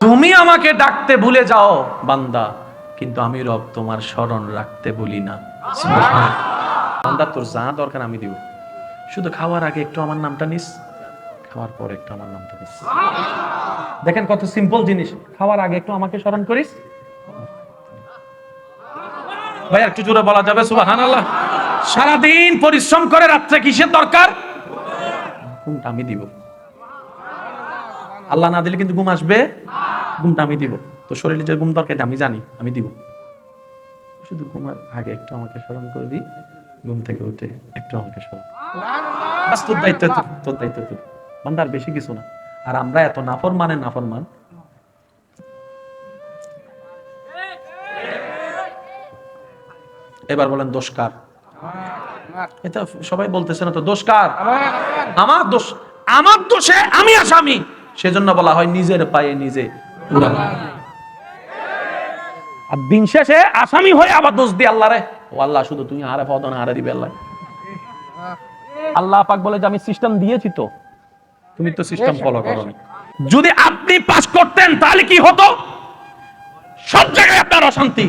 তুমি আমাকে ডাকতে ভুলে যাও। বান্দা কিন্তু আমি রব তোমার স্মরণ রাখতে বলি না। বান্দা তোর যা দরকার আমি দিব। শুধু খাওয়ার আগে একটু আমার নামটা নিস। খাওয়ার পর একটু আমার নামটা নিস। দেখেন কত সিম্পল জিনিস। খাওয়ার আগে একটু আমাকে স্মরণ করিস। ভাই একটু জোরে বলা যাবে? সুবাহান আল্লাহ সারাদিন পরিশ্রম করে রাত্রে কিসের দরকার? কোনটা আমি দিব? আল্লাহ না দিলে কিন্তু ঘুম আসবে? ঘুমটা আমি দিব। তো শরীরে যে ঘুম দরকার আমি জানি আমি দিব। শুধু ঘুমার আগে একটু আমাকে স্মরণ করবি ঘুম থেকে উঠে একটু আমাকে স্মরণ তোর দায়িত্ব তোর, দায়িত্ব বেশি কিছু না। আর আমরা এত নাফর মানে নাফর মান এবার বলেন দোষকার এটা সবাই বলতেছে না তো দোষকার আমার দোষ আমার দোষে আমি আসামি। সেজন্য বলা হয় নিজের পায়ে নিজে। আর দিন শেষে আসামি হয়ে আবার দোষ দিয়ে ও আল্লাহ, শুধু তুমি না দিবে আল্লাহ। আল্লাহ পাক বলে যে আমি সিস্টেম দিয়েছি তো, তুমি তো সিস্টেম ফলো করো যদি আপনি পাস করতেন, তাহলে কি হতো? সব জায়গায় আপনার অশান্তি।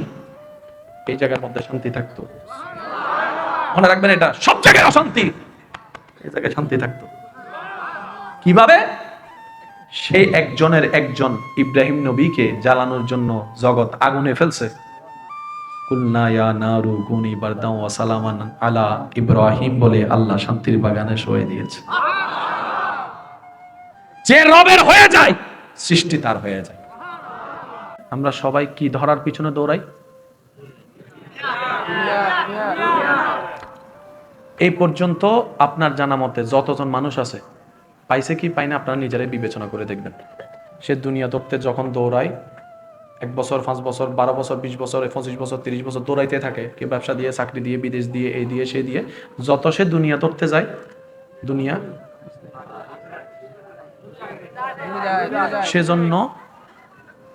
এই জায়গার মধ্যে শান্তি থাকতো। মনে রাখবেন এটা, সব জায়গায় অশান্তি। এই জায়গায় শান্তি থাকতো। কীভাবে? সেই একজনের একজন ইব্রাহিম নবীকে জ্বালানোর জন্য জগৎ আগুনে ফেলছে। আলা ইব্রাহিম বলে আল্লাহ শান্তির বাগানে শোয়ে দিয়েছে। যে রবের হয়ে যায়, সৃষ্টি তার হয়ে যায়। আমরা সবাই কি ধরার পিছনে দৌড়াই? এই পর্যন্ত আপনার জানা মতে যতজন মানুষ আছে পাইছে কি পাই না আপনারা নিজেরাই বিবেচনা করে দেখবেন। সে দুনিয়া ধরতে যখন দৌড়ায়, এক বছর, পাঁচ বছর, বারো বছর, বিশ বছর, পঁচিশ বছর, তিরিশ বছর দৌড়াইতে থাকে, কেউ ব্যবসা দিয়ে, চাকরি দিয়ে, বিদেশ দিয়ে, এই দিয়ে, সে দিয়ে, যত সে দুনিয়া ধরতে যায়, দুনিয়া সেজন্য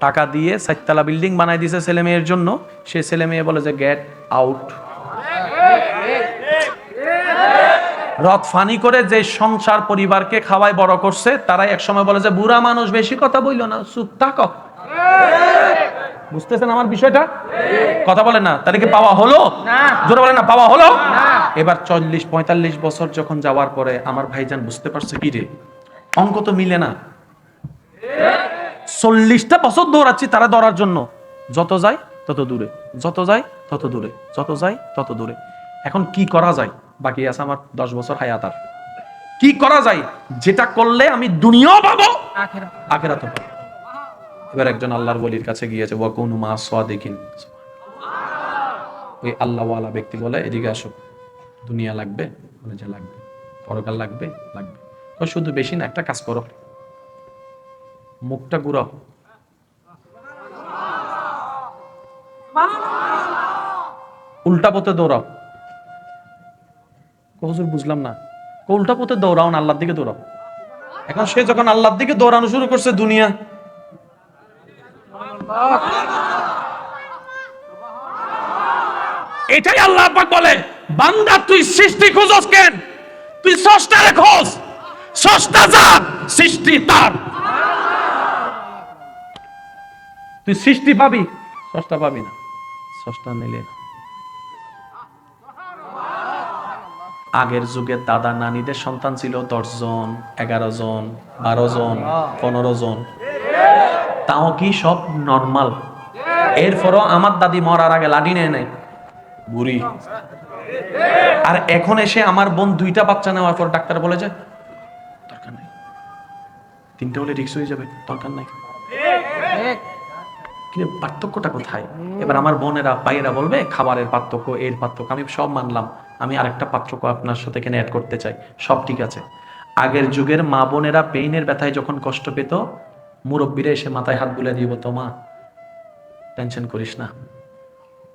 টাকা দিয়ে চারতলা বিল্ডিং বানাই দিয়েছে ছেলে মেয়ের জন্য, সে ছেলে মেয়ে বলে যে গেট আউট রথ ফানি করে যে সংসার পরিবারকে খাওয়াই বড় করছে তারাই একসময় বলে যে বুড়া মানুষ বেশি কথা বইল না চুপ থাক। বুঝতেছেন আমার বিষয়টা? কথা বলে না তাহলে কি পাওয়া হলো? জোরে বলেন না পাওয়া হলো? এবার চল্লিশ পঁয়তাল্লিশ বছর যখন যাওয়ার পরে আমার ভাইজান বুঝতে পারছে কি রে? অঙ্ক তো মিলে না। চল্লিশটা বছর দৌড়াচ্ছি তারা দৌড়ার জন্য। যত যায় তত দূরে যত যায় তত দূরে যত যায় তত দূরে। এখন কি করা যায়? বাকি আছে আমার দশ বছর হায়াত আর কি করা যায়? যেটা করলে আমি দুনিয়াও পাবো আখেরাত পাবো। এবার একজন আল্লাহর বলির কাছে গিয়েছে, ওয়াকুন মা সাদিকিন। ওই আল্লাহওয়ালা ব্যক্তি বলে, এদিকে আসো, দুনিয়া লাগবে বলে যে লাগবে, পরকাল লাগবে লাগবে। ও শুধু বেশি না, একটা কাজ করো, মুখটা ঘুরাও। উল্টা পথে দৌড়াও। হুজুর বুঝলাম না। উল্টা পথে দৌড়াও না, আল্লাহর দিকে দৌড়াও। এখন সে যখন আল্লাহর দিকে দৌড়ানো শুরু করছে দুনিয়া। এটাই আল্লাহ পাক বলে, বান্দা, তুই সৃষ্টি খুঁজস কেন? তুই স্রষ্টারে খোঁজ। স্রষ্টা যা সৃষ্টি তার। তুই সৃষ্টি পাবি, স্রষ্টা পাবি না। স্রষ্টা নিলে না। আগের যুগে দাদা নানিদের সন্তান ছিল দশ জন এগারো জন বারো জন পনেরো জন তাও কি সব নর্মাল এরপরও আমার দাদি মরার আগে লাঠি নেয় নেয় বুড়ি। আর এখন এসে আমার বোন দুইটা বাচ্চা নেওয়ার পর ডাক্তার বলে যে, দরকার নাই। তিনটা হলে রিক্স হয়ে যাবে, দরকার নাই। কিন্তু পার্থক্যটা কোথায়? এবার আমার বোনেরা, ভাইয়েরা বলবে, খাবারের পার্থক্য, এর পার্থক্য, আমি সব মানলাম। আমি আরেকটা পার্থক্য আপনার সাথে এখানে অ্যাড করতে চাই। সব ঠিক আছে। আগের যুগের মা বোনেরা পেইনের ব্যথায় যখন কষ্ট পেত, মুরব্বীরা এসে মাথায় হাত বুলে দিব তো মা টেনশন করিস না।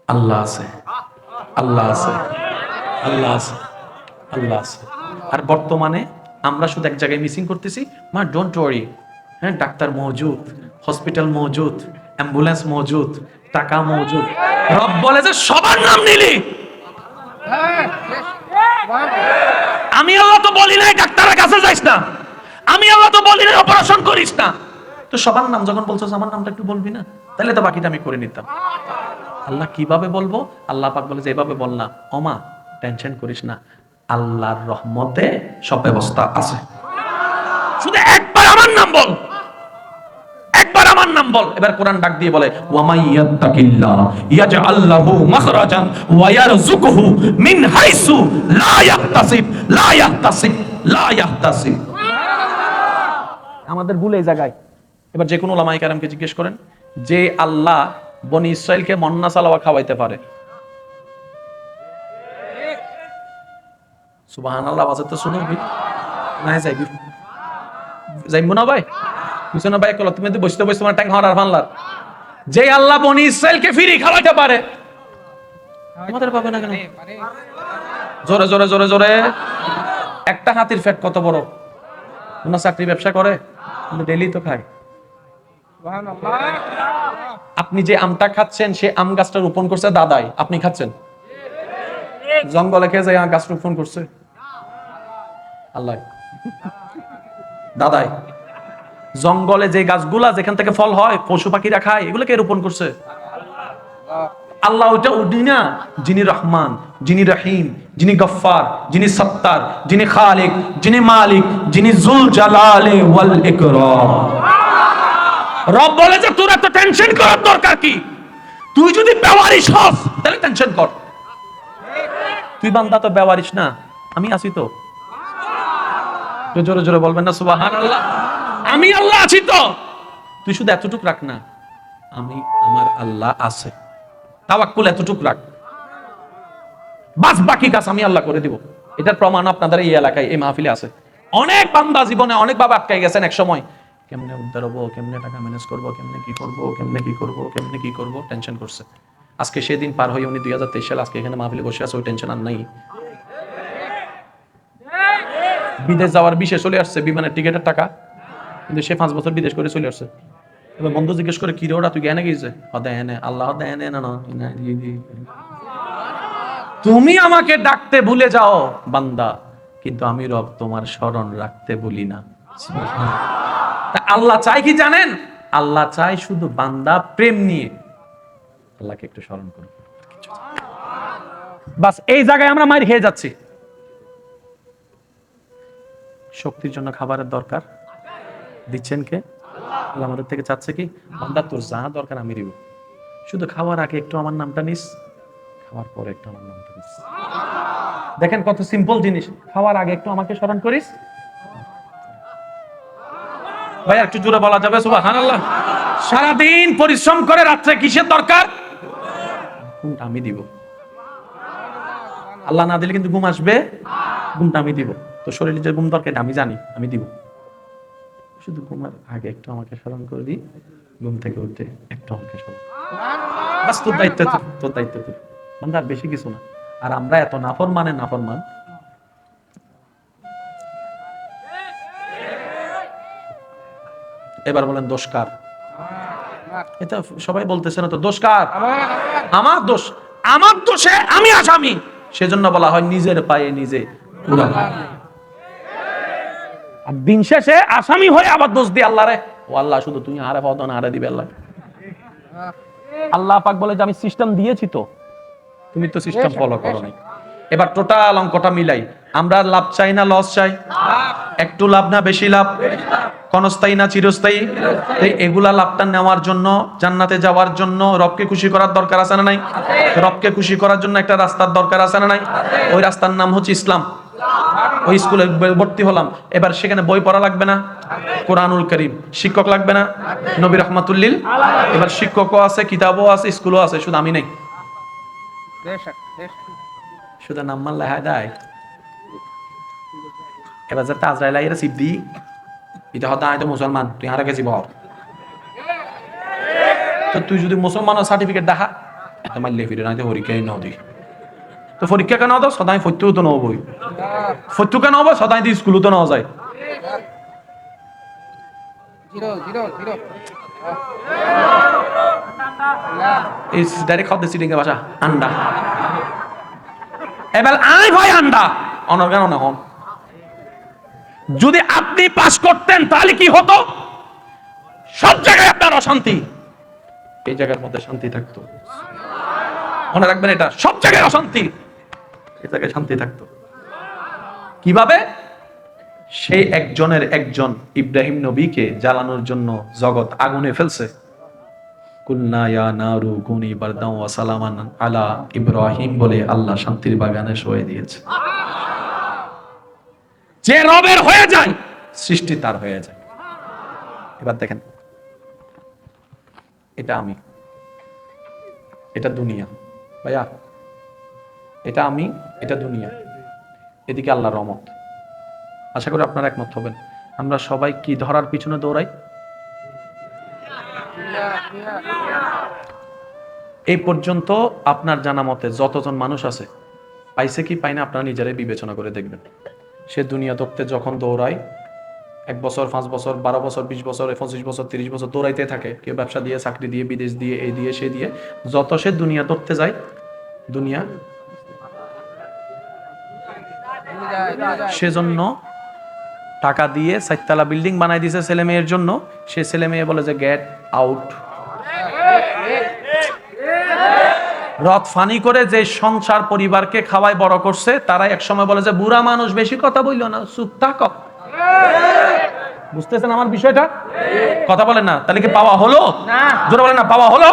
আল্লাহ আছে। আল্লাহ আছে। আল্লাহ আছে। আল্লাহ আছে। আর বর্তমানে আমরা শুধু এক জায়গায় মিসিং করতেছি, মা ডোন্ট ওয়ারি হ্যাঁ ডাক্তার মজুদ হসপিটাল মজুদ অ্যাম্বুলেন্স মজুদ, টাকা মজুদ। রব বলে যে, সবার নাম নিলি। আমি আল্লাহ তো বলি নাই, ডাক্তারের কাছে যাইস না। আমি আল্লাহ তো বলি নাই অপারেশন করিস না। তো সবার নাম যখন বলছো, আমার নামটা একটু বলবি না? তাহলে তো বাকিটা আমি করে নিতাম। আল্লাহ কীভাবে বলব? আল্লাহ পাক বলে যে এভাবে বল না। ওমা, টেনশন করিস না। আল্লাহর রহমতে সব ব্যবস্থা আছে। শুধু একবার আমার নাম বল। একবার আমার নাম বল। এবার কোরআন ডাক দিয়ে বলে, ওয়ামাই ইয়াত্তাকিল্লাহ ইয়াজআল লাহু মাখরাজান ওয়া ইয়ারযুকুহু মিন হাইসু লা ইয়াহতাসিব লা ইয়াহতাসিব লা ইয়াহতাসিব আমাদের ভুল এই জায়গায়। এবার যে কোনো ওলামায়ে কেরামকে জিজ্ঞেস করেন, যে আল্লাহ বনি ইসরাইলকে মন্না সালাওয়া খাওয়াইতে পারে? সুবহানাল্লাহ আওয়াজ তো শুনো না যাইবি। যাইবো না ভাই? ভাই? কলো, তুমি বসতে তোমার হওয়ার যে আল্লাহ বনি ইসরায়েলকে ফিরি খাওয়াইতে পারে পাবে না কেন? জোরে জোরে জোরে জোরে। একটা হাতির ফ্যাট কত বড়? কোন চাকরি ব্যবসা করে? ডেলি তো খায়। আপনি যে আমটা খাচ্ছেন, সে আম গাছটা রোপণ করছে দাদাই। আপনি খাচ্ছেন? জঙ্গলে খেয়ে যায়, গাছ রোপণ করছে? আল্লাহ। দাদাই। জঙ্গলে যে গাছগুলা যেখান থেকে ফল হয়, পশু পাখিরা খায় এগুলো কে রোপণ করছে। আল্লাহ ওটা উনি না যিনি রহমান, যিনি রহিম, যিনি গফফার, যিনি সত্তার, যিনি খালিক, যিনি মালিক, যিনি জুল জালালে ওয়াল ইকরাম। রব বলে যে, তোর এত টেনশন করার দরকার কি? তুই যদি বেওয়ারিশ হস, তাহলে টেনশন কর। তুই বান্দা তো বেওয়ারিশ না, আমি আছি তো। জোরে জোরে বলবেন না সুবাহান আল্লাহ আমি আল্লাহ আছি তো। তুই শুধু এতটুক রাখ না, আমি, আমার আল্লাহ আছে। তাওয়াক্কুল এতটুক রাখ। বাস বাকি কাজ আমি আল্লাহ করে দিব। এটার প্রমাণ আপনাদের এই এলাকায়, এই মাহফিলে আছে। অনেক বান্দা জীবনে অনেক বাবা আটকাই গেছেন এক সময় কেমনে উদ্ধার হব, কেমনে টাকা ম্যানেজ করব, কেমনে কি করব, কেমনে কি করব, কেমনে কি করব টেনশন করছে। আজকে সেদিন পার হয়ে উনি দুই হাজার তেইশ সালে আজকে এখানে মাহফিলে বসে আছে, ওই টেনশন আর নাই। বিদেশ যাওয়ার বিশে চলে আসছে, বিমানের টিকিটের টাকা। কিন্তু সে পাঁচ বছর বিদেশ করে চলে আসছে। এবার বন্ধু জিজ্ঞেস করে, কি রে ওরা, তুই জ্ঞানে গিয়েছে? হদে এনে আল্লাহ হদে না না। তুমি আমাকে ডাকতে ভুলে যাও, বান্দা, কিন্তু আমি রব তোমার স্মরণ রাখতে বলি না। আল্লাহ চাই কি জানেন? আল্লাহ চাই শুধু বান্দা প্রেম নিয়ে। আল্লাহকে একটু স্মরণ করুন। বাস, এই জায়গায় আমরা মার খেয়ে যাচ্ছি। শক্তির জন্য খাবারের দরকার। দিচ্ছেন কে? আল্লাহ আমাদের থেকে চাচ্ছে কি? বান্দা, তোর যা দরকার আমি দিব। শুধু খাওয়ার আগে একটু আমার নামটা নিস, খাওয়ার পরে একটু আমার নামটা নিস। দেখেন কত সিম্পল জিনিস। খাওয়ার আগে একটু আমাকে স্মরণ করিস। ভাই একটু জোরে বলা যাবে? সুবহানাল্লাহ। সারাদিন পরিশ্রম করে রাত্রে কিসের দরকার? ঘুমটা আমি দিব। আল্লাহ না দিলে কিন্তু ঘুম আসবে? ঘুমটা আমি দিব। তো শরীরে যে ঘুম দরকার আমি জানি, আমি দিব। শুধু ঘুমার আগে একটু আমাকে স্মরণ করে দিই। ঘুম থেকে উঠে একটু আমাকে স্মরণ তোর দায়িত্ব তোর, দায়িত্ব তোর মানে আর বেশি কিছু না। আর আমরা এত নাফর মানে নাফর মান এবার বলেন দোষকার এটা সবাই বলতেছে না তো দোষকার আমার দোষ আমার দোষে আমি আসামি। সেজন্য বলা হয় নিজের পায়ে নিজে কুড়াল। দিন শেষে আসামি হয়ে আবার দোষ দিয়ে ও আল্লাহ, শুধু তুমি হারে পাও না, হারে দিবে আল্লাহ। আল্লাহ পাক বলে যে আমি সিস্টেম দিয়েছি তো। তুমি তো সিস্টেম ফলো করো নাই এবার টোটাল অঙ্কটা মিলাই। আমরা লাভ চাই না লস চাই? একটু লাভ না, বেশি লাভ? ক্ষণস্থায়ী না চিরস্থায়ী? এগুলা লাভটা নেওয়ার জন্য, জান্নাতে যাওয়ার জন্য, রবকে খুশি করার দরকার আছে না নাই? রবকে খুশি করার জন্য একটা রাস্তার দরকার আছে না নাই? ওই রাস্তার নাম হচ্ছে ইসলাম। ওই স্কুলে ভর্তি হলাম। এবার সেখানে বই পড়া লাগবে না। কোরআনুল করিম। শিক্ষক লাগবে না। নবী রহমাতুল্লিল। এবার শিক্ষকও আছে, কিতাবও আছে, স্কুলও আছে, শুধু আমি নেই। শুধু নাম মাল্লা হায় দেয় এবার যাতে আজরাইল আইরা দি এটা হতে তো মুসলমান, তুই হারা গেছি বল। তো তুই যদি মুসলমানের সার্টিফিকেট দেখা এটা মারলে ফিরে নাই তো পরীক্ষাই নাও দি তো পরীক্ষা কেন দাও সদাই ফত্যও তো নবই ফত্য কেন হবে? সদাই দি স্কুলও তো নেওয়া যায়। ডাইরেক্ট আন্ডা। এবার আই ভাই আন্ডা। অনর্গান অনহন যদি আপনি পাস করতেন তাহলে কি হতো? সব জায়গায় আপনার অশান্তি। এই জায়গার মধ্যে শান্তি থাকতো। মনে রাখবেন এটা সব জায়গায় অশান্তি। জায়গায় শান্তি থাকতো। কীভাবে? সেই একজনের একজন ইব্রাহিম নবীকে জ্বালানোর জন্য জগৎ আগুনে ফেলছে। আলা ইব্রাহিম বলে আল্লাহ শান্তির বাগানে দিয়েছে। যে রবের হয়ে যায়, সৃষ্টি তার হয়ে যায়। এবার দেখেন, এটা আমি, এটা দুনিয়া। ভাইয়া এটা আমি, এটা দুনিয়া। এদিকে আল্লাহর রহমত। আশা করি আপনারা একমত হবেন। আমরা সবাই কি ধরার পিছনে দৌড়াই? এই পর্যন্ত আপনার জানা মতে যতজন মানুষ আছে, পাইছে কি পাই না আপনারা নিজেরাই বিবেচনা করে দেখবেন। সে দুনিয়া ধরতে যখন দৌড়ায়, এক বছর, পাঁচ বছর, বারো বছর, বিশ বছর, পঁচিশ বছর, তিরিশ বছর দৌড়াইতে থাকে। কেউ ব্যবসা দিয়ে, চাকরি দিয়ে, বিদেশ দিয়ে, এই দিয়ে, সে দিয়ে। যত সে দুনিয়া ধরতে যায়, দুনিয়া সেজন্য টাকা দিয়ে চারতলা বিল্ডিং বানাই দিয়েছে ছেলে মেয়ের জন্য। সে ছেলে মেয়ে বলে যে গেট আউট রথ ফানি করে যে সংসার পরিবারকে খাওয়ায় বড় করছে তারা এক সময় বলে যে বুড়া মানুষ বেশি কথা বলল না চুপ থাক। বুঝতেছেন আমার বিষয়টা? কথা বলেন না তাহলে কি পাওয়া হলো? না। জোরে বলেন না পাওয়া হলো?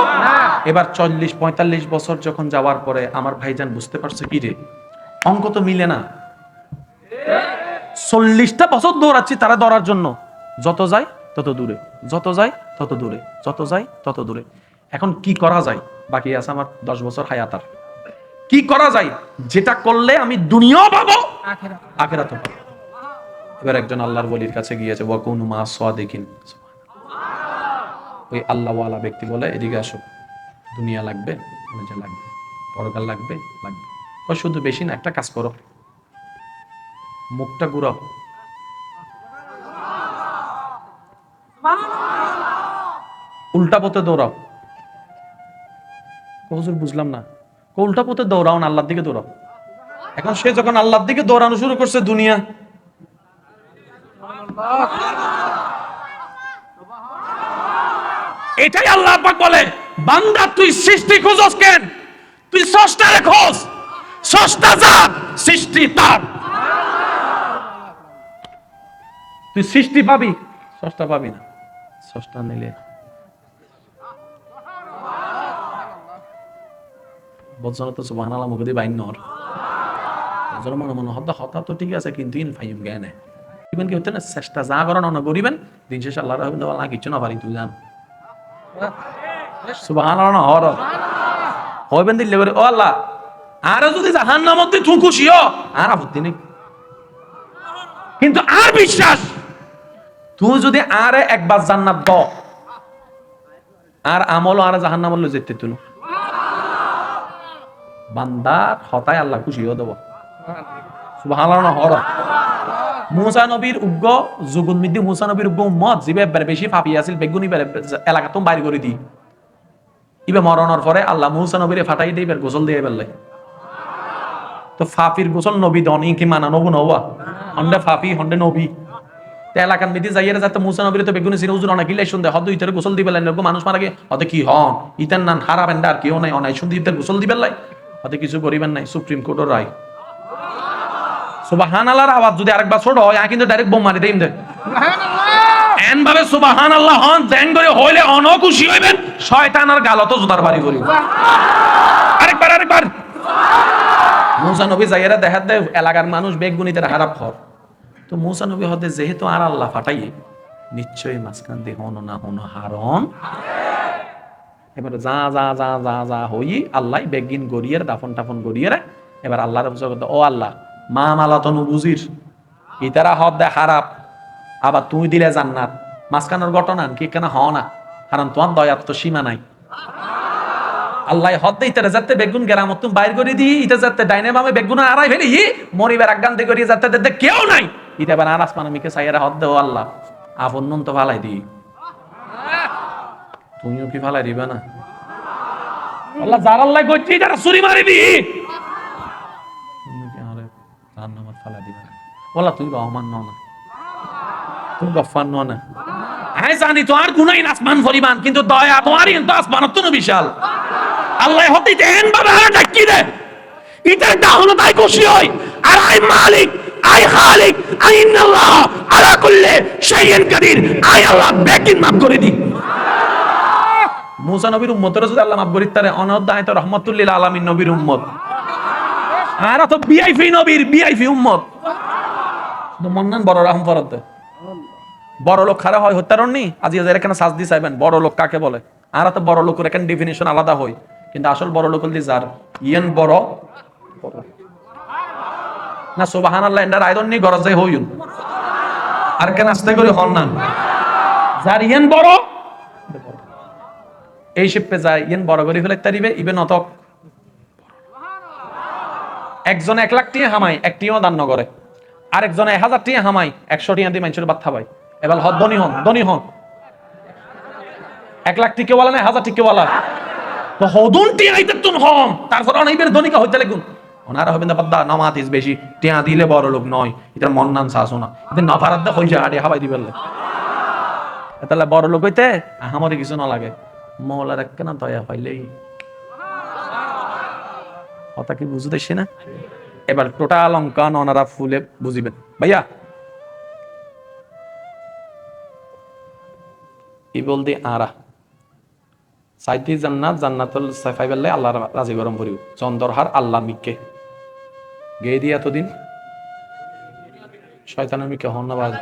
এবার চল্লিশ পঁয়তাল্লিশ বছর যখন যাওয়ার পরে আমার ভাইজান বুঝতে পারছে কি রে? অঙ্ক তো মিলে না। চল্লিশটা বছর দৌড়াচ্ছি তারা দৌড়ার জন্য। যত যায়, তত দূরে। যত যায়, তত দূরে। যত যায়, তত দূরে। এখন কি করা যায়? বাকি আছে আমার দশ বছর হায়াতার কি করা যায়? যেটা করলে আমি দুনিয়াও পাবো আখেরা আখেরাতও পাবো। এবার একজন আল্লাহর বলির কাছে গিয়েছে, ওয়াকুন মা সাদিকিন। ওই আল্লাহওয়ালা ব্যক্তি বলে, এদিকে আসো। দুনিয়া লাগবে লাগবে। পরকাল লাগবে লাগবে। ও শুধু বেশি না, একটা কাজ করো। মুখটা ঘুরাও। উল্টা পথে দৌড়াও। হুজুর, বুঝলাম না। উল্টা পথে দৌড়াও না, আল্লাহর দিকে দৌড়াও। এখন সে যখন আল্লাহর দিকে দৌড়ানো শুরু করছে দুনিয়া। এটাই আল্লাহ পাক বলে, বান্দা তুই সৃষ্টি খুঁজস কেন? তুই স্রষ্টারে খোঁজ। সষ্টা যা সৃষ্টি তার। তুই সৃষ্টি পাবি, স্রষ্টা পাবি না। স্রষ্টা নিলে তো সুবাহ মনে মনে তো ঠিক আছে, কিন্তু ইন ফাইম জ্ঞানে। কি না, চেষ্টা যা করেন অন করিবেন, দিন আল্লাহ রহমান আল্লাহ না পারি, তুই জান। আল্লাহ হর হইবেন দিলে করে, ও আল্লাহ, আর যদি জাহান নামত তুই খুশি হ, আর আপত্তি নেই কিন্তু আর বিশ্বাস তুই যদি আর একবার জান্নাত দ আর আমল আর জাহান নামল যেতে তুলো। বান্দার হতায় আল্লাহ খুশিও দেব। সুবহানাল্লাহ হর মুসা নবীর উগ্র যুগুন মিদ্দি, মুসা নবীর উগ্র উম্মত, জিবে বেশি ফাপি আছিল, বেগুনি এলাকা তুমি বাইর করে দি। ইবে মরণের পরে আল্লাহ মুসা নবীরে ফাটাই দিয়ে বের গোসল দিয়ে বেরলে তো ফাফির গোসল নবী দনি কি মানা নবু নওয়া? হন্ডে ফাফি হন্ডে নবী। তে এলাকার মিদি যাইয়ের যাতে মুসা নবীরে তো বেগুনি সিনে উজুর অনেক ইলাই শুনতে। হদ ইতারে গোসল দিবে লাই এরকম মানুষ মারা গে হতে কি হন? ইতার নান হারাবেন আর কেউ নাই অনাই শুনতে ইতার গোসল লাই। হতে কিছু করিবেন নাই সুপ্রিম কোর্টের রায়। সুবাহান আল্লাহর আওয়াজ যদি আরেকবার ছোট হয় কিন্তু ডাইরেক্ট বোম মারি দেইম দে এন ভাবে সুবাহান আল্লাহ হন জ্যাং করে হইলে অন খুশি হইবেন শয়তান আর গালত জুতার বাড়ি করি আরেকবার আরেকবার। মুসা নবী যাইয়েরা দেখাত দে এলাকার মানুষ বেগুনিতে হারাপ হর তো মুসা নবী হতে যেহেতু আর আল্লাহ ফাটাইয়ে নিশ্চয়ই মাঝখান দিয়ে হন না হন হারন এবার যা যা যা যা যা হই আল্লাহ বেগিন গড়িয়ে দাফন টাফন গড়িয়ে এবার অভিযোগ ও আল্লাহ, মা মালা তনু বুঝির ইতারা হদ দে হারাপ, আবার তুই দিলে জান্নাত। মাঝখানের ঘটনা কি কেন হ না? কারণ তোমার দয়ার তো সীমা নাই। আল্লাহ হদ দে ইতারা যাতে বেগুন গেরাম তুমি বাইর করে দি ইটা যাতে ডাইনে বামে বেগুন আড়াই ফেলি, মরিবার আগান দিয়ে করিয়ে যাতে কেউ নাই। ইটা এবার আর আসমান মিকে সাইয়ারা হদ দে ও আল্লাহ। আপন নুন তো ভালাই দি তুমিও কি ফালাই দিবে না? আল্লাহ যার আল্লাহ করছি যারা চুরি মারি দি। কি ফালাই বলা রহমান ন। না গফার ন। আমি জানি তো আর গুনাইন আসমান কিন্তু দয়া, তোমারই কিন্তু আসমানত তো বিশাল। আল্লাহ হতে দেন বাবা ডাকি দে। ইটার ডাহনো তাই খুশি হয় আর আই মালিক আই খালিক, আই ইন্নাল্লাহ, আলা কুল্লি শাইইন কাদির। আই আল্লাহ বেকিন মাফ করে দি মুসা নবীর উম্মতের যদি আল্লাহ মাফ করিত তারে অনদায় তো রহমাতুল্লিল আলামিন নবীর উম্মত। আর তো বিআইপি নবীর বিআইপি উম্মত। মন্নান বড় রহম ফরত বড় লোক খারাপ হয় হত্যারণ নি আজ এখানে সাজ দি চাইবেন বড় লোক কাকে বলে? আর তো বড় লোকের এখানে ডেফিনেশন আলাদা হয়। কিন্তু আসল বড় লোক যার, ইয়েন বড় বড়। না সুবাহান আল্লাহ এন্ডার আইদন নি গরজ যাই হইউন আর কেন আস্তে করে হন না? যার ইয়েন বড়, এই শিপে যায় ইয়েন বড় করে ফেলে তারিবে, ইবে নতক। একজন এক লাখ টিয়া হামাই একটিও দান নগরে আরেকজন এক হাজার টিয়া হামাই, একশো টিয়া দিয়ে মানুষের বাদ খাবাই এবার হদ ধনী হন ধনী হন। এক লাখ টিকে বলা না, হাজার টিকে বলা তো হদুন টিয়া আইতে তুন হম, তারপর অনেকের ধনীকা হইতে লাগুন। ওনারা হবেন বাদ্দা নামাত বেশি, টিয়া দিলে বড় লোক নয়। এটা মন নান শাসো না এটা নফারাত দে হইছে হাড়ি হাবাই দিবে তাহলে বড় লোক হইতে আমারই কিছু না লাগে। মৌলার এক কেন দয়া পাইলেই। কথা কি বুঝতেছি না? এবার টোটাল অঙ্কান ওনারা ফুলে বুঝিবেন। ভাইয়া। ই বলদি আরা। সাইদি জান্নাত, জান্নাতুল সাফাই বেল্লে আল্লাহ রাজি গরম করিব। চন্দরহার আল্লাহ মিককে গেয়ে দিয়ে এতদিন? শয়তানের মিকে হন না বাজ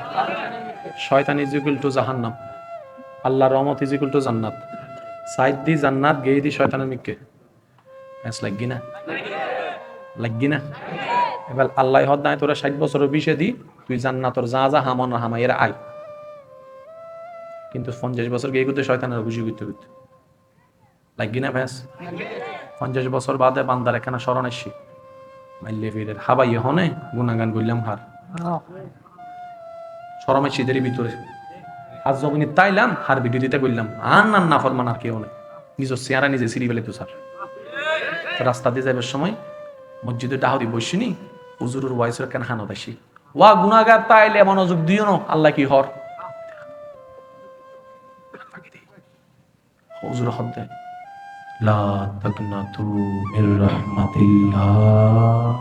শয়তান ইজ ইকুয়াল টু জাহান্নাম। আল্লাহ রহমত ইজ ইকুয়াল টু জান্নাত। সাইদ দি জান্নাত গেয়ে দি শয়তানের মিককে প্যাঁচ লাগি না লাগি না এবার আল্লাহ হদ নাই, তোরা ষাট বছরের বিষে দি, তুই জান্নাতর যা যা হামন হামাইয়ের আয়। কিন্তু পঞ্চাশ বছর গিয়ে করতে শয়তানের খুশি করতে করতে লাগি না ভ্যাস পঞ্চাশ বছর বাদে বান্দার এখানে স্মরণ এসছি মাইলে ফিরের হাবাই হনে গুনাগান করলাম হার। সরমে শীতের ভিতরে। আজ যখন তাইলাম হার ভিডিও দিতে করলাম আর না না ফরমান আর কেউ নেই। নিজের চেয়ারা নিজে সিঁড়ি বেলে তো স্যার। রাস্তা দিয়ে যাবার সময় মসজিদে ডাহরি বসিনি হুজুরের ওয়াইসের কেন হানত আসি ওয়া গুনাগার তাইলে মনোযোগ দিও না আল্লাহ কি হর? হুজুর হদ দেয় লা তাকনাতু মির রাহমাতিল্লাহ।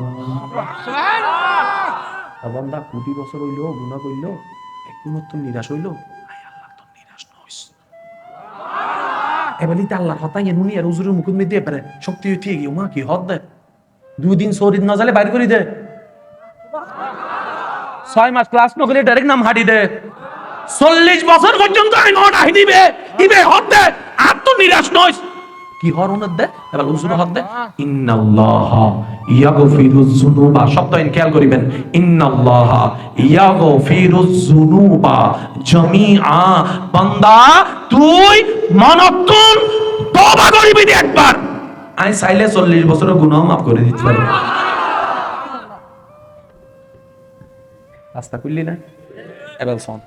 বান্দা কোটি বছর হইল গুনাহ কইল একটু তো নিরাশ হইল? আয় আল্লাহ তো নিরাশ নইস। হতাই এমনি আর মধ্যে দিয়ে পারে শক্তি উঠে গিয়ে মা কি হদ দেয় দুই দিন শরীর না জালে বাইর করে দে। ছয় মাস ক্লাস নকরে ডাইরেক্ট নাম হাঁটি দে। চল্লিশ বছর পর্যন্ত আইন হট দিবে ইবে হদ দে আর তো নিরাশ নইস। কি হর উনত দে এবার হুজুর হদ দে ইন্নাল্লাহ ইয়াগফিরুজ যুনুবা। শব্দ ইন খেয়াল করিবেন, ইন্নাল্লাহ ইয়াগফিরুজ যুনুবা। জামিআ, বান্দা, তুই মনক্ষণ তওবা করিবি একবার। আমি চাইলে চল্লিশ বছরের গুনাহ মাফ করে দিতে পারি। রাস্তা খুললি না? এবার শোন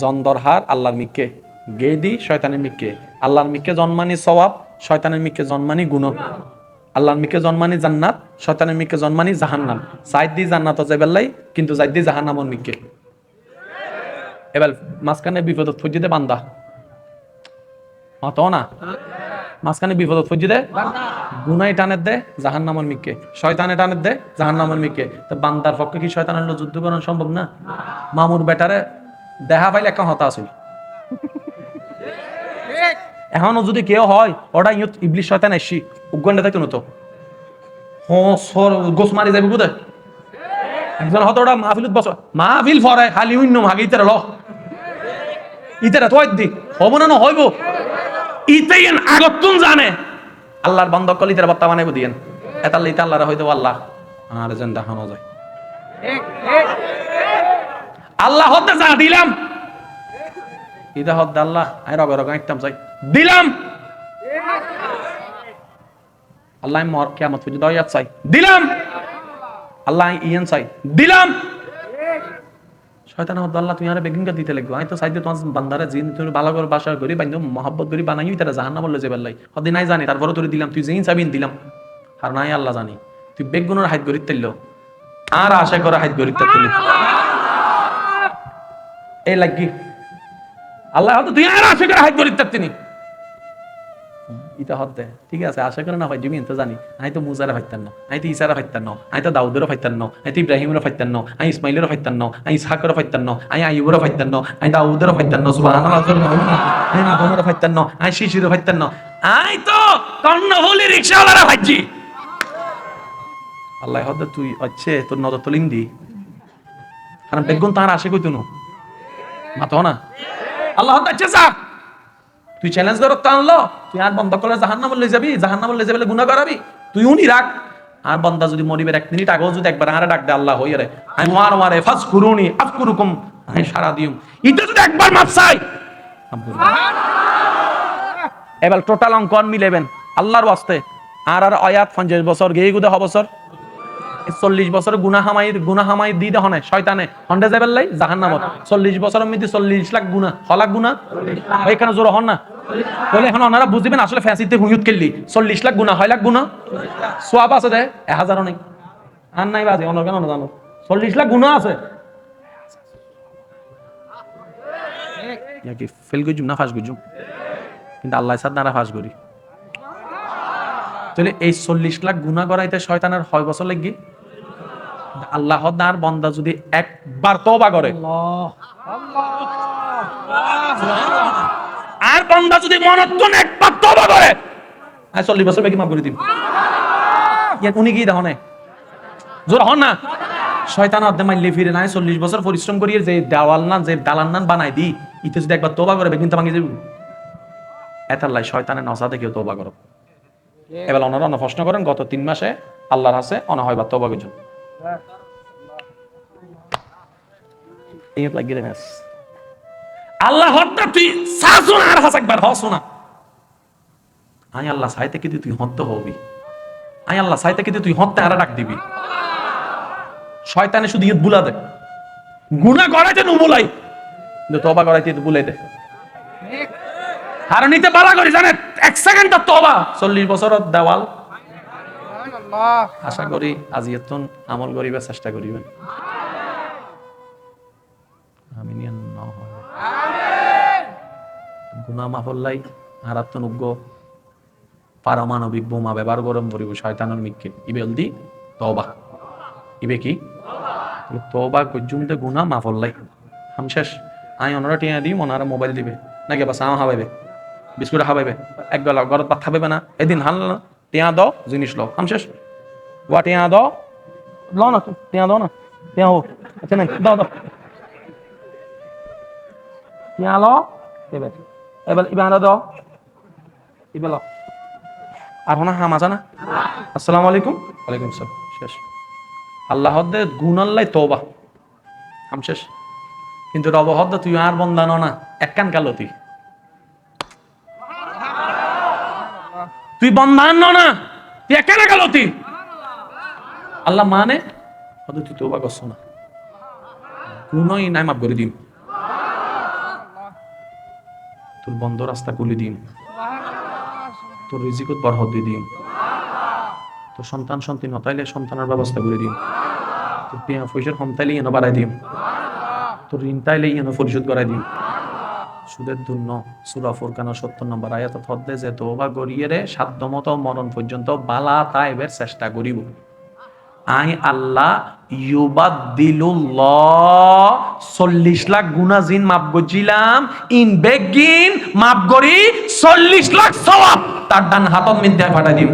জন্দরহার আল্লাহর মিককে গেদি, শয়তানের মিককে আল্লাহর মিককে জন্মানি সওয়াব শয়তানের মিকে জন্মানি গুণ আল্লাহর মিকে জন্মানি জান্নাত, শয়তানের মিকে জন্মানি জাহান্নাম। সাইদ দি জান্নাত যাইবেল্লাই কিন্তু যাইদ দি জাহান্নামর মিকে এবার মাঝখানে বিপদত ফজিদে বান্দা। মাতো না? মাঝখানে বিপদত ফজিদে গুনাই টানের দে জাহান নামর মিককে শয়তানে টানের দে জাহান নামর মিককে তো বান্দার পক্ষে কি শয়তানের যুদ্ধ করানো সম্ভব না? মামুর বেটারে দেখা পাইলে একটা হতা আসল এখনও যদি কেউ হয়, ওটা ইয়ত ইবলিশ শয়তান এসছি উগ্গন্ডে থাকতো নতো গোস মারি যাবে বুঝে একজন হতো ওটা মাহফিলত বস। মাহফিল ফরে, খালি অন্য ভাগে ইতারে ল ইতারে তো দি। হব না হইব। ইতেন আগতুন জানে। আল্লাহর বন্ধ করলে ইতারে বার্তা বানাইব দিয়েন। এতাল্লা ইতা আল্লাহর হয়তো আল্লাহ আর যেন দেখানো যায়। আল্লাহ হতে যা দিলাম। ইদা হদ আল্লাহ আই রগ রগ একদম চাই দিলাম। আল্লাহ মর কিয়ামত পর্যন্ত দয়াত চাই। দিলাম। আল্লাহ ইয়ান চাই। দিলাম। শয়তান আল্লাহ তুমি আরে বেগিনকা দিতে লাগবে। আমি তো তোমার বান্দারে জিন তুমি ভালো করে বাসা করি বাইন্দ মহব্বত করি বানাই তারা জাহান্নাম বললে যাবে আল্লাহ হদি নাই জানি তারপরে তোর দিলাম তুই যেই চাবিন দিলাম। আর নাই আল্লাহ জানি। তুই বেগুনের হাত গরিত তেল আর আশা করে হাত গরিত তেল এই লাগি। আল্লাহ তুই আর আশা করে হাইট করিত তিনি। ইটা হতে ঠিক আছে, আশা করে না ভাই জিমি তো জানি। আমি তো মুজারা ফাইতান না আমি তো ইসারা ফাইতান না আমি তো দাউদেরও ফাইতান না আমি তো ইব্রাহিমেরও ফাইতান না আমি ইসমাইলেরও ফাইতান না আমি ইসহাকেরও ফাইতান না আমি আইয়ুবেরও ফাইতান না আমি দাউদেরও ফাইতান না সুবহানাল্লাহ না না তো আল্লাহ হতে তুই হচ্ছে তোর নজর তলিন দি। কারণ বেগুন তার আসে কই তুনু মাতো না। আল্লাহ হতে আচ্ছা যা। তুই চ্যালেঞ্জ করো টানলো তুই আর বন্ধ করলে জাহান্নাম লই যাবি, জাহান্নাম লই যাবে গুনাহ করাবি? তুই উনি রাখ। আর বন্দা যদি মরিবের এক মিনিট আগেও যদি একবার আরে ডাক দে আল্লাহ হই রে। আমি মার মারে ফাস কুরুনি আমি সারা দিউম। যদি একবার মাপ চাই। এবার টোটাল মিলেবেন আল্লাহর আর আর পঞ্চাশ বছর গেয়ে গুদে হ বছর। চল্লিশ বছর গুনা হামাই গুনা হামাই দি দেহ শয়তানে। হন্ডে যাবেন লাই? জাহান নামত চল্লিশ বছরের মধ্যে চল্লিশ লাখ গুনা হ গুনা এখানে জোর হন না। বলে এখন ওনারা বুঝবেন আসলে ফ্যাসিতে হুইয়ুত খেললি চল্লিশ লাখ গুনা হয় লাখ গুনা সোয়াব আছে দে এক হাজারও নেই আর নাই বাজে অন্য কেন জানো? চল্লিশ লাখ গুণা আছে। কি ফেল গুজুম না ফাঁস গুজুম? কিন্তু আল্লাহ সাদ নারা ফাঁস করি। তাহলে এই চল্লিশ লাখ গুণা করাইতে শয়তানের হয় বছর লাগি? আল্লাহ দার বন্দা যদি একবার তবা করে। আর বন্দা যদি মনত্তন একবার তবা করে আর চল্লিশ বছর বেশি মাফ করে দিন ইয়াত উনি কি দেখনে? জোর হন না? শয়তান অর্ধে মাইলে ফিরে নাই, চল্লিশ বছর পরিশ্রম করিয়ে যে দেওয়াল না যে দালান নান বানাই দি, ইতে যদি একবার তোবা করে, বেগিন তো ভাঙি যাবি। এতাল্লাই শয়তানের নসা দেখেও তোবা করো এবার ওনারা অন্য প্রশ্ন করেন, গত তিন মাসে আল্লাহর হাসে অনা হয় বা তোবা কিছু আল্লাহ হত্যা, তুই আর হাস একবার, হস না। আই আল্লাহ সাইতে কিন্তু তুই হত্য হবি। আই আল্লাহ সাইতে কিন্তু তুই হত্যা আর ডাক দিবি। শয়তানে শুধু ইয়ে বুলা দে। গুণা করাইতে নু বুলাই। তোবা করাইতে বুলাই দে। আর নিতে বালা করি জানে এক সেকেন্ড তোবা চল্লিশ বছরের দেওয়াল। আশা করি আজি আমল করিবার চেষ্টা করিবেন। গুনা মাফল্লাই হারাত্তন উগ্র পারমাণবিক বোমা ব্যবহার গরম করিব, শয়তানের মিক্কে ইবে হলদি? তবা ইবে কি? তবা পর্যন্ত গুনা মাফল্লাই হাম শেষ। আই অনারা টিয়া দিই ওনারা মোবাইল দিবে। নাকি বাস আমা হাবাইবে? বিস্কুট হাবাইবে? এক বেলা ঘরত ভাত খাবে না? এদিন হাল না টিয়া দাও জিনিস লো হাম শেষ। ওয়া টিয়া দাও লো না টিয়া দাও না? টিয়া হো। আচ্ছা নাই দাও দাও টিয়া লো এবার এবার ইবান দাও। ইবেল আর হনা হাম আছে না আসসালামু আলাইকুম। ওয়ালাইকুম আসসালাম শেষ। আল্লাহ হদ্দে গুণ আল্লাহ তোবা হাম শেষ। কিন্তু রব হদ্দ তুই আর বন্দানো না। এক কান কালো তুই। তুই বন্ধান না। তুই এক কানে কালো তুই। আল্লাহ মানে? তুই তোবা করছ না। কোনই নাই মাপ করে দিন তোর বন্ধ রাস্তা খুলে দিন তোর রিজিকত বরহত দিয়ে দিন তোর সন্তান সন্তান হতাইলে সন্তানের ব্যবস্থা করে দিন তোর পিয়া পয়সার হমতাইলে এনে বাড়াই দিন তোর ঋণ তাইলে এনে পরিশোধ করাই দিন সুদের দুর্ন সুরা ফুরকানা সত্তর নম্বর আয়াত হদ্দে যে তোবা গড়িয়ে রে সাধ্যমত মরণ পর্যন্ত বালা তাইবের চেষ্টা করিব। আই আল্লাহ ইউবাদ্দিলুল্লাহ। চল্লিশ লাখ গুনাজিন মাপ গজিলাম ইন বেগিন মাপ গরি চল্লিশ লাখ সওয়াব। তার ডান হাতত মিদ্যায় ফাটাই দিম।